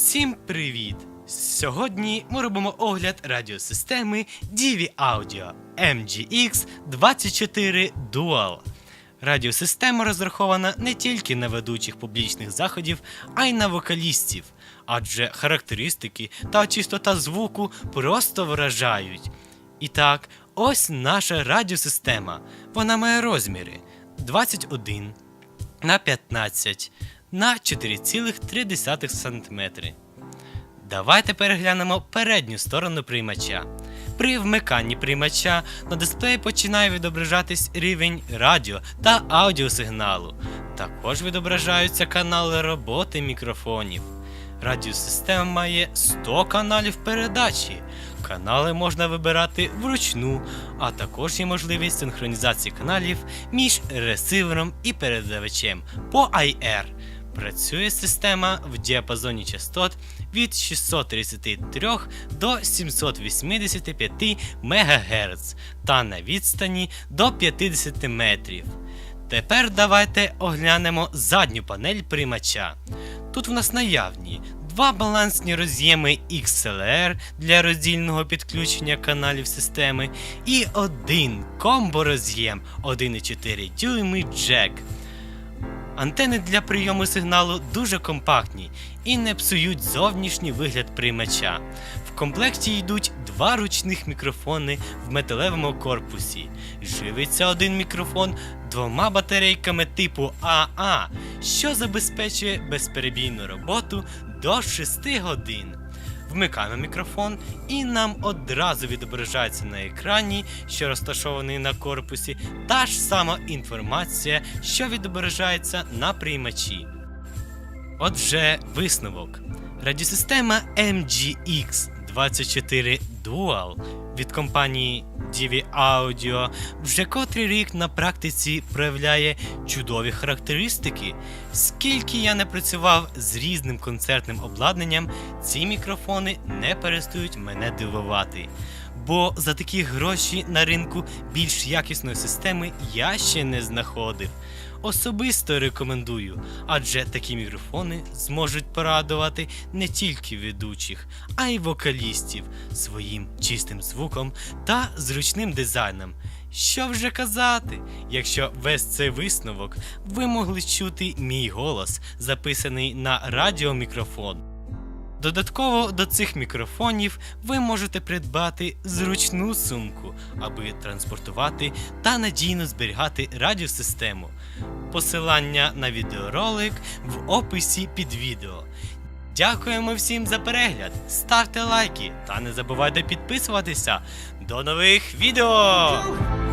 Всім привіт! Сьогодні ми робимо огляд радіосистеми DV Audio MGX 24 Dual. Радіосистема розрахована не тільки на ведучих публічних заходів, а й на вокалістів, адже характеристики та чистота звуку просто вражають. І так, ось наша радіосистема. Вона має розміри 21 на 15 на 4,3 см. Давайте переглянемо передню сторону приймача. При вмиканні приймача на дисплеї починає відображатись рівень радіо та аудіосигналу. Також відображаються канали роботи мікрофонів. Радіосистема має 100 каналів передачі. Канали можна вибирати вручну, а також є можливість синхронізації каналів між ресивером і передавачем по IR. Працює система в діапазоні частот від 633 до 785 МГц та на відстані до 50 метрів. Тепер давайте оглянемо задню панель приймача. Тут в нас наявні два балансні роз'єми XLR для роздільного підключення каналів системи і один комбо-роз'єм 1,4 дюйми джек. Антени для прийому сигналу дуже компактні і не псують зовнішній вигляд приймача. В комплекті йдуть два ручних мікрофони в металевому корпусі. Живиться один мікрофон двома батарейками типу АА, що забезпечує безперебійну роботу до 6 годин. Вмикаємо мікрофон, і нам одразу відображається на екрані, що розташований на корпусі, та ж сама інформація, що відображається на приймачі. Отже, висновок. Радіосистема MGX 24 Dual від компанії DV Audio вже котрий рік на практиці проявляє чудові характеристики. Скільки я не працював з різним концертним обладнанням, ці мікрофони не перестають мене дивувати. Бо за такі гроші на ринку більш якісної системи я ще не знаходив. Особисто рекомендую, адже такі мікрофони зможуть порадувати не тільки ведучих, а й вокалістів своїм чистим звуком та зручним дизайном. Що вже казати, якщо весь цей висновок ви могли чути мій голос, записаний на радіомікрофон. Додатково до цих мікрофонів ви можете придбати зручну сумку, аби транспортувати та надійно зберігати радіосистему. Посилання на відеоролик в описі під відео. Дякуємо всім за перегляд, ставте лайки та не забувайте підписуватися. До нових відео!